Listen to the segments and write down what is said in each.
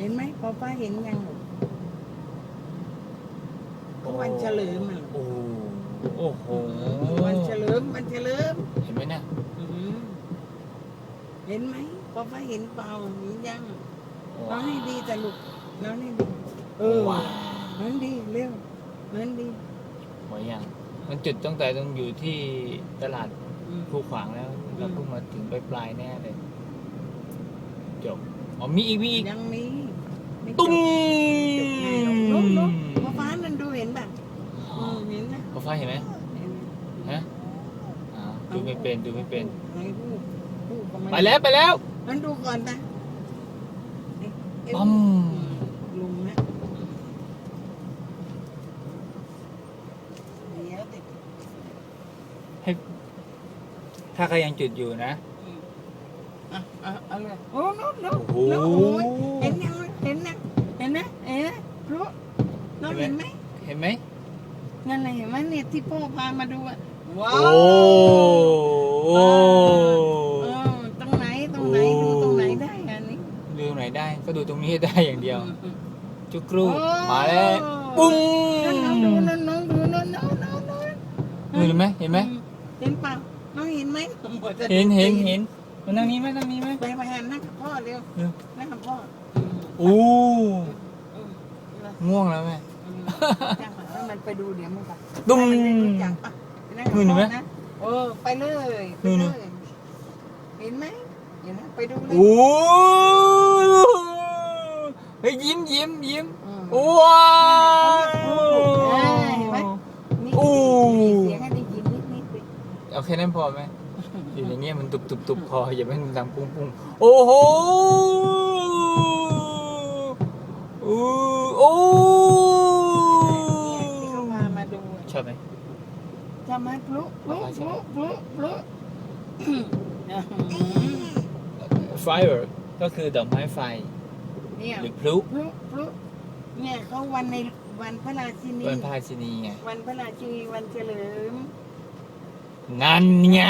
เห็นไหมพอป้าเห็นยังก็วันเฉลิมอะโอ้โอ้โหวันเฉลิมวันเฉลิม เห็นไหมเนี่ยอืมเห็นไหมพอป้าเห็นเปล่าเห็นยังน้องให้ดีแต่ลูกน้องให้ดีเออว้าวน้องดีเร็วน้องดีหมดยังมันจุดตั้งแต่ตรงอยู่ที่ตลาดอืมคูขวางแล้วเราอืมเพิ่งมาถึงปลายปลายๆแน่เลยจบอ๋อมีอีกมีอีกยังมีไม่จบ ตุ้มจบไงหรอกลุกลุกพอฟ้านั่นดูเห็นแบบอืมเห็นนะพอฟ้าเห็นไหมเห็นฮะอ้าวดูไม่เป็นดูไม่เป็นไหนพูดพูดกับมันไปแล้วไปแล้ว มันดูก่อนนะเอ๊ะเอ๊ะปั๊มลุงนะเดี๋ยวติดถ้าเขายังจุดอยู่นะ อะอะเอาเลยโอ้โน้โน้โอ้โหโน้เห็นยังเห็นนะเห็นนะเอ๊ะพลุน้อง เห็ เห็ น น ไห ไห ม ม เห็นไหม นั่นแหละเห็นไหมเนี่ยที่พ่อพามาดูอะว้าโอ้วโอ้เออตรงไหนตรงไหนดูตรงไหนได้อันนี้ดูตรงไหนได้ก็ดูตรงนี้ได้อย่างเดียวอืมอืมจุกรูโอ้มาแล้วปุ้งนั่นน้องดูนั่นน้องดูนั่นน้องน้องน้องเห็นไหมเห็นไหมเห็นเปล่าน้องเห็นไหมเห็นเห็นเห็นมันนั่งนี้ไหมนั่งนี้ไหมไปไปนั่งกับพ่อเร็วเร็วนั่งกับพ่อโอ้อืมง่วงแล้วแม่อื มจ้างให้มันไปดูเดี๋ยวมันไปตุ้มให้นได้รู้จักปะไปนั่งกับนู่นเห็นไหมพ่อนะเออไปเลยไปนู่นเลนู่นยเห็นไหมเห็นไหมไปดูเลยโอ้เฮ้ยยิ้มยิ้มยิ้มอืมว้าว เห็นไหม นี่โอ้ เสียงให้ได้ยินนิดนิดๆสิเอาแค่นั้นพอไหมอยู่อย่างเงี้ยมันตุบตุบตุบพออย่าให้มันดังปุ้งปุ้งโอ้โห ชอบไหมจะมาพลุพลุพลุพลุพลุ fire ก็คือดอกไม้ไฟ เนี่ยหรือพลุพลุพลุเนี่ยเขาวันในวันพระราชินี วันพาชินีไง วันพระราชินีวันเฉลิม นั่นไง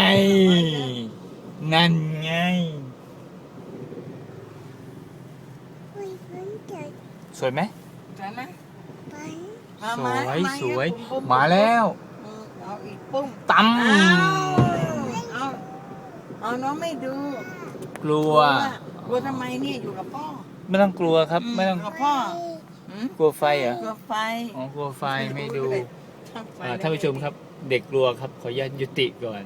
นั่นไงอุ้ยมันเกิดสวยไหม สมาวยมาสวยปุ้มมาแล้วอืมเอาอีกปุ้มตั้มเอาเอาเอาน้องไม่ดู กลัว กลัวทำไมเนี่ยอยู่กับพ่อ ไม่ต้องกลัวครับไม่ต้องกับพ่อหืมกลัวไฟเหรอกลัวไฟอ๋อกลัวไฟไม่ดูช่างไฟอ่าท่านผู้ชมครับ เด็กกลัวครับขออนุญาตยุติก่อน